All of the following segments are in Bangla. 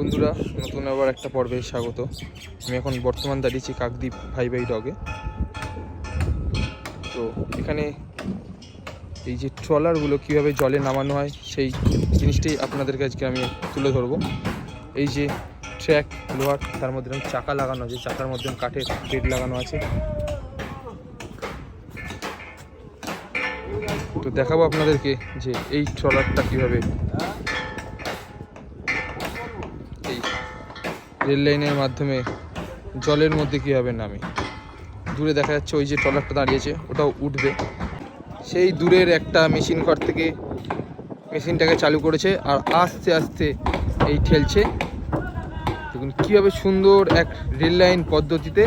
বন্ধুরা, নতুন আবার একটা পর্বে স্বাগত। আমি এখন বর্তমান দাঁড়িয়েছি কাকদ্বীপ ভাই ভাই ডগে তো এখানে এই যে ট্রলারগুলো কীভাবে জলে নামানো হয়, সেই জিনিসটাই আপনাদেরকে আজকে আমি তুলে ধরবো। এই যে ট্র্যাক লোহার, তার মধ্যে চাকা লাগানো আছে, চাকার মধ্যে কাঠের বেড লাগানো আছে। তো দেখাবো আপনাদেরকে যে এই ট্রলারটা কীভাবে রেল লাইনের মাধ্যমে জলের মধ্যে কীভাবে নামে? দূরে দেখা যাচ্ছে ওই যে ট্রলারটা দাঁড়িয়েছে, ওটাও উঠবে। সেই দূরের একটা মেশিন ঘর থেকে মেশিনটাকে চালু করেছে আর আস্তে আস্তে এই ঠেলছে। দেখুন, কীভাবে সুন্দর এক রেল লাইন পদ্ধতিতে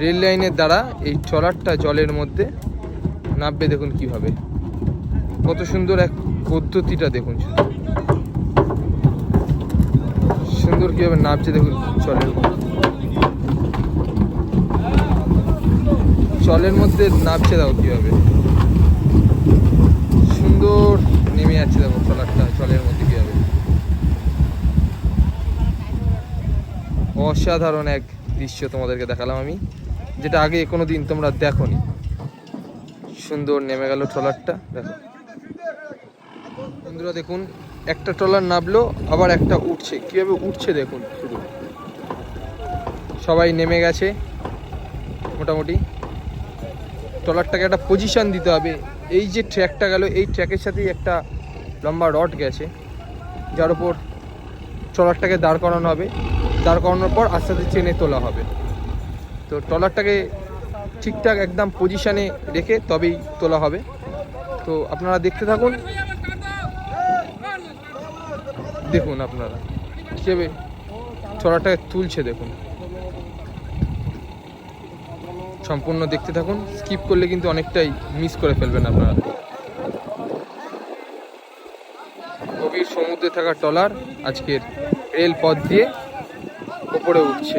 রেল লাইনের দ্বারা এই ট্রলারটা জলের মধ্যে নামবে, দেখুন কীভাবে। কত সুন্দর এক পদ্ধতিটা, দেখুন শুধু। সুন্দর কীভাবে নামছে দেখুন মধ্যে জলের মধ্যে নামছে দেখো কীভাবে। সুন্দর নেমে যাচ্ছে দেখো ট্রলারটা জলের মধ্যে কীভাবে। অসাধারণ এক দৃশ্য তোমাদেরকে দেখালাম আমি, যেটা আগে কোনো দিন তোমরা দেখোনি। সুন্দর নেমে গেল ট্রলারটা, দেখো। বন্ধুরা দেখুন, একটা ট্রলার নামলো, আবার একটা উঠছে। কীভাবে উঠছে দেখুন শুধু। সবাই নেমে গেছে, মোটামুটি। ট্রলারটাকে একটা পজিশন দিতে হবে। এই যে ট্র্যাকটা গেল, এই ট্র্যাকের সাথেই একটা লম্বা রড গেছে, যার উপর ট্রলারটাকে দাঁড় করানো হবে। দাঁড় করানোর পর আস্তে আস্তে চেনে তোলা হবে। তো ট্রলারটাকে ঠিকঠাক একদম পজিশানে রেখে তবেই তোলা হবে। তো আপনারা দেখতে থাকুন দেখুন আপনারা। কীভাবে ট্রলারটাকে তুলছে দেখুন। সম্পূর্ণ দেখতে থাকুন। স্কিপ করলে কিন্তু অনেকটাই মিস করে ফেলবেন আপনারা। গভীর সমুদ্রে থাকা ট্রলার আজকের রেল পথ দিয়ে ওপরে উঠছে।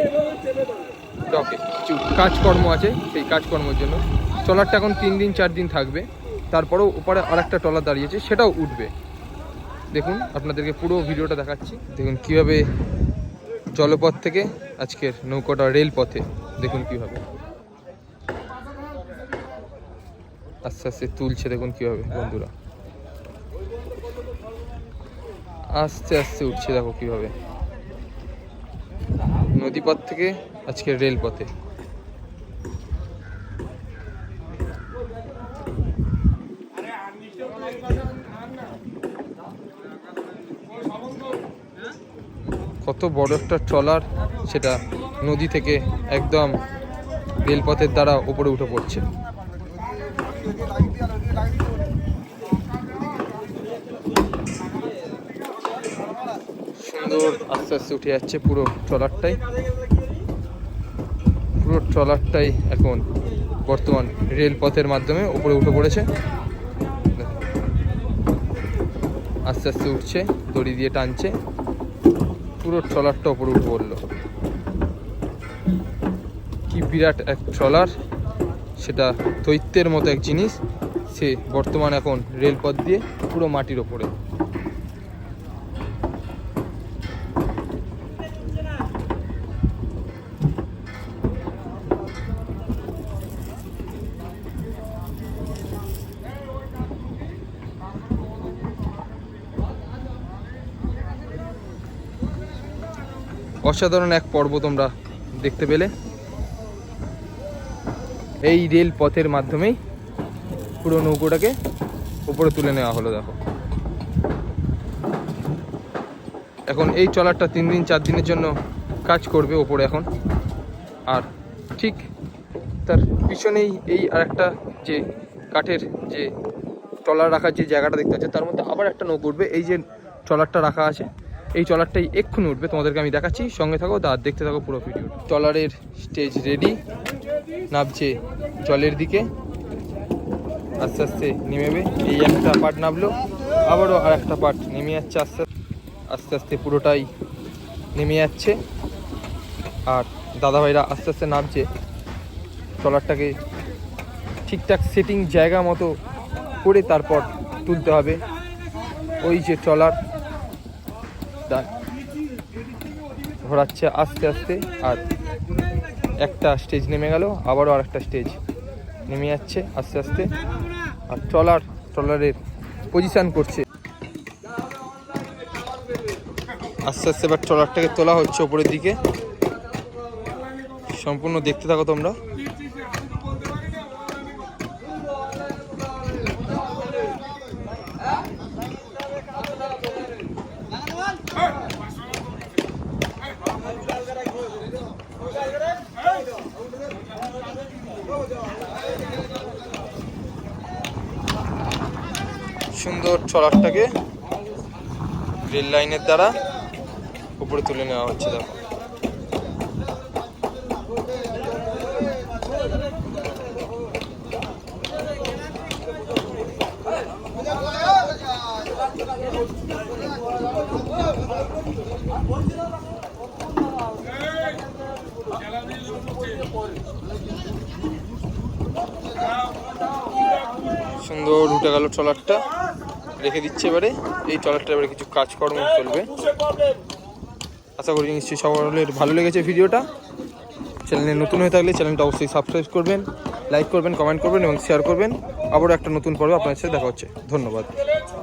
ডকে কিছু কাজকর্ম আছে সেই কাজকর্মের জন্য। ট্রলারটা এখন তিন দিন, চার দিন থাকবে। তারপরেও ওপারে আর একটা ট্রলার দাঁড়িয়েছে, সেটাও উঠবে। দেখুন, আপনাদেরকে পুরো ভিডিওটা দেখাচ্ছি। দেখুন কীভাবে জলপথ থেকে আজকের নৌকাটা রেল পথে দেখুন কীভাবে। আস্তে আস্তে তুলছে দেখুন কীভাবে বন্ধুরা। আস্তে আস্তে উঠছে দেখো কীভাবে। নদীপথ থেকে আজকে রেলপথে। কত বড় একটা ট্রলার সেটা নদী থেকে একদম রেলপথের দ্বারা উপরে উঠে পড়ছে। সুন্দর আস্তে আস্তে উঠে যাচ্ছে পুরো ট্রলারটাই। পুরো ট্রলারটাই এখন বর্তমান রেলপথের মাধ্যমে উপরে উঠে পড়েছে। আস্তে আস্তে উঠছে, দড়ি দিয়ে টানছে। পুরো ট্রলারটা ওপরে উঠে পড়ল। কি বিরাট এক ট্রলার, সেটা দৈত্যের মতো এক জিনিস, সে বর্তমান এখন রেলপথ দিয়ে পুরো মাটির ওপরে। অসাধারণ এক পর্ব তোমরা দেখতে পেলে। এই রেল পথের মাধ্যমেই পুরো নৌকোটাকে উপরে তুলে নেওয়া হলো, দেখো। এখন এই ট্রলারটা তিন দিন, চার দিনের জন্য কাজ করবে ওপরে এখন। আর ঠিক তার পিছনেই এই আরেকটা যে কাঠের যে ট্রলার রাখার যে জায়গাটা দেখতে পাচ্ছেন তার মধ্যে আবার একটা নৌকো উঠবে। এই যে ট্রলারটা রাখা আছে এই ট্রলারটাই এক্ষুনি উঠবে, তোমাদেরকে আমি দেখাচ্ছি। সঙ্গে থাকো আর দেখতে থাকো পুরো ভিডিও ট্রলারের স্টেজ রেডি নামছে জলের দিকে। আস্তে আস্তে নেমেবে, এই একটা পার্ট নামলো, আবারও আর একটা পার্ট নেমে যাচ্ছে আস্তে আস্তে। আস্তে পুরোটাই নেমে যাচ্ছে। আর দাদাভাইরা আস্তে আস্তে নামছে। ট্রলারটাকে ঠিকঠাক সেটিং জায়গা মতো করে তারপর তুলতে হবে। ওই যে ট্রলার ঘোরাচ্ছে আস্তে আস্তে আর একটা স্টেজ নেমে গেল, আবারও আর একটা স্টেজ নেমে যাচ্ছে আস্তে আস্তে আর ট্রলার ট্রলারের পজিশান করছে। আস্তে আস্তে এবার ট্রলারটাকে তোলা হচ্ছে ওপরের দিকে। সম্পূর্ণ দেখতে থাকো তোমরা। সুন্দর ছড়ারটাকে রেল লাইনের দ্বারা উপরে তুলে নেওয়া হচ্ছে দেখো। সুন্দর উঠে গেল ট্রলারটা। রেখে দিচ্ছে এবারে। এই ট্রলারটা এবারে কিছু কাজকর্ম চলবে। আশা করি নিশ্চয়ই সকলের ভালো লেগেছে ভিডিওটা। চ্যানেলে নতুন হয়ে থাকলে চ্যানেলটা অবশ্যই সাবস্ক্রাইব করবেন লাইক করবেন কমেন্ট করবেন এবং শেয়ার করবেন। আবারও একটা নতুন পর্ব আপনার সাথে দেখা হচ্ছে। ধন্যবাদ।